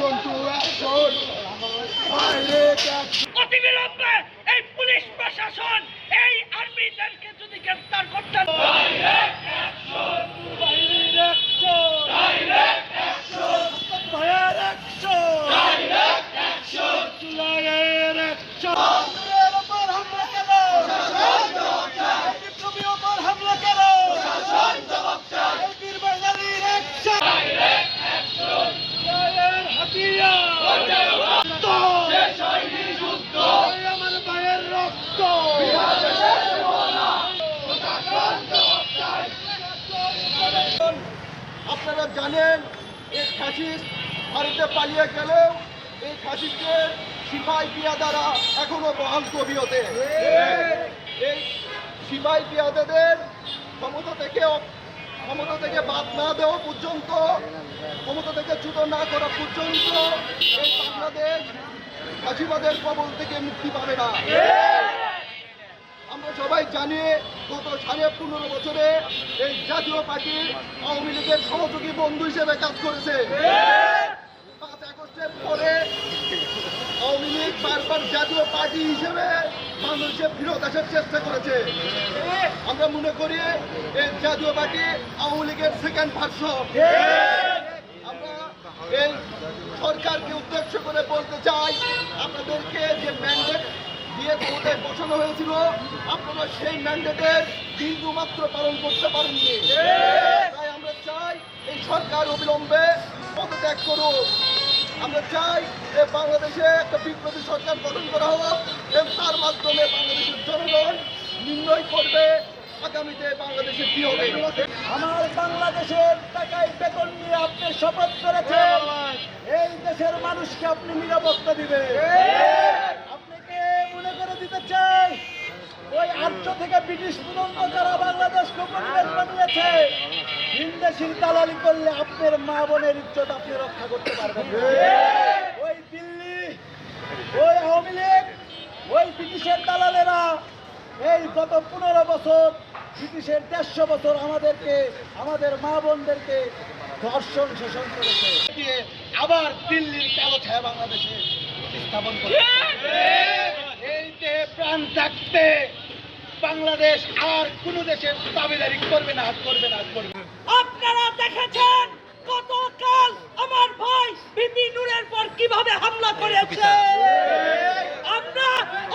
Action to এই police প্রশাসন এই আর্মিদেরকে যদি গ্রেফতার করতে জানেন, এই ফ্যাসিস্ট ভারতে পালিয়ে গেলেও এই ফ্যাসিস্টের সিপাই পিয়াদারা এখনও বহাল কবিয়তে এই সিপাই পিয়াদাদের ক্ষমতা থেকে ক্ষমতা থেকে বাদ না দেওয়া পর্যন্ত, ক্ষমতা থেকে চ্যুত না করা পর্যন্ত এই বাংলাদেশ ফাঁসিবাদের কবল থেকে মুক্তি পাবে না। সবাই জানে গত সাড়ে পনেরো বছরে এই জাতীয় পার্টি আওয়ামী লীগের সহযোগী বন্ধু হিসেবে কাজ করেছে। পাঁচ আগস্টের পরে আওয়ামী লীগ বারবার জাতীয় পার্টি হিসেবে মানুষের ফিরত আসার চেষ্টা করেছে। আমরা মনে করি এই জাতীয় পার্টি আওয়ামী লীগের সেকেন্ড ভার্সন আমরা এই সরকারকে উদ্দেশ্য করে বলতে চাই, আপনাদেরকে যে ম্যান্ডেট দিয়ে ক্ষমতায় বসানো হয়েছিল। আপনারা সেই ম্যান্ডেটের বিন্দু মাত্র পালন করতে পারেননি। তাই আমরা চাই এই সরকার অবিলম্বে পদত্যাগ করুক। আমরা চাই যে বাংলাদেশে একটা বিপ্লবী সরকার গঠন করা হোক এবং তার মাধ্যমে বাংলাদেশের জনগণ নির্ণয় করবে আগামীতে বাংলাদেশে কি হবে। আমার বাংলাদেশের টাকায় বেতন নিয়ে আপনি শপথ করেছেন। এই দেশের মানুষকে আপনি নিরাপত্তা দিবে পর্যন্ত যারা বাংলাদেশকে উপনিবেশ বানিয়েছে হিন্দেশির দালালি করলে আপনার মা বোনের ইজ্জত আপনি রক্ষা করতে পারবেন ওই দিল্লি, ওই আওয়ামী লীগ, ওই ব্রিটিশের দালালেরা এই গত পনেরো বছর ব্রিটিশের দেড়শো বছর আমাদেরকে, আমাদের মা বোনদেরকে ধর্ষণ, শোষণ করেছে। আবার দিল্লির কালো ছায়া বাংলাদেশে এই দেহে প্রাণ থাকতে বাংলাদেশ আর কোন দেশের দাবিদারি করবে না করবে না করবে আপনারা দেখেছেন গতকাল আমার ভাই বিপি নূরের পর কীভাবে হামলা করেছে? আমরা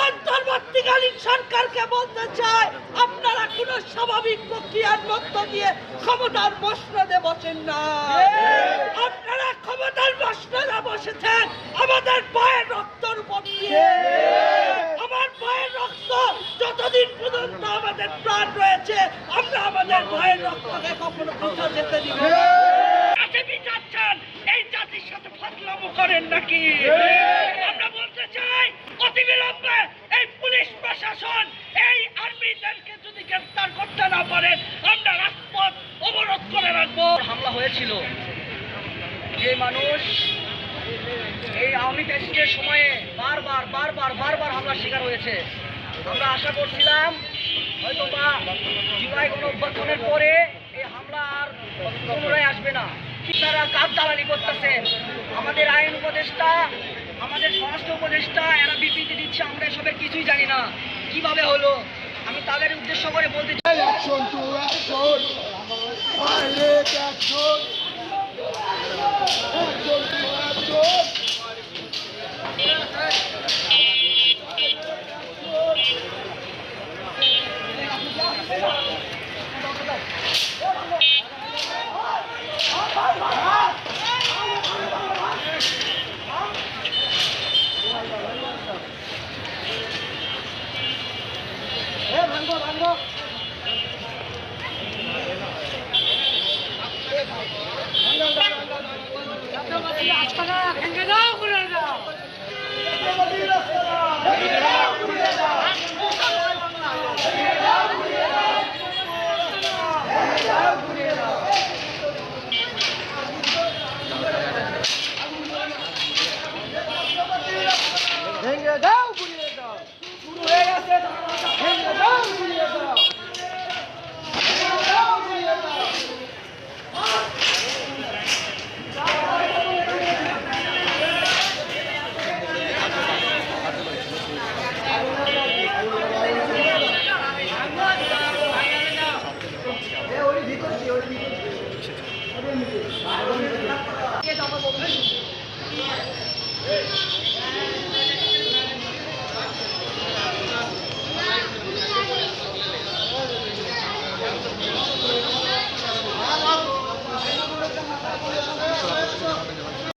অন্তর্বর্তীকালীন সরকারকে বলতে চাই, আপনারা কোন স্বাভাবিক প্রক্রিয়ার মধ্য দিয়ে ক্ষমতার মসনদে বসেন না। আপনারা ক্ষমতার মসনদে বসেছেন আমাদের পায়ের রক্তর উপর দিয়ে আমার পায়ের রক্ত যতদিন পর্যন্ত আমাদের প্রাণ রয়েছে আমরা আমাদের ভাইয়ের রক্তকে কখনো কোথাও যেতে দিব এই জাতির সাথে ফাজলামো করেন নাকি? আমরা বলতে চাই অতিবিলম্বে এই পুলিশ প্রশাসন এই আর্মিদেরকে যদি গ্রেফতার করতে না পারেন আমরা রাজপথ অবরোধ করে রাখব। হামলা হয়েছিল। যে মানুষ এই আওয়ামী ফ্যাসিস্টের সময়ে বারবার বারবার বারবার হামলার শিকার হয়েছে। আমরা আশা করছিলাম হয়তো বা জুলাই গণঅভ্যর্থনের পরে এই হামলা আর পুনরায় আসবে না। তারা কাজ দালালি করতেছেন আমাদের আইন উপদেষ্টা, আমাদের স্বরাষ্ট্র উপদেষ্টা, এরা বিবৃতি দিচ্ছে, আমরা এসবের কিছুই জানি না। কীভাবে হলো? আমি তাদের উদ্দেশ্য করে বলতে চাই action to action direct action action to action ভেঙে দাও গুড়িয়ে দাও। শুরু হয়ে গেছে। Ei!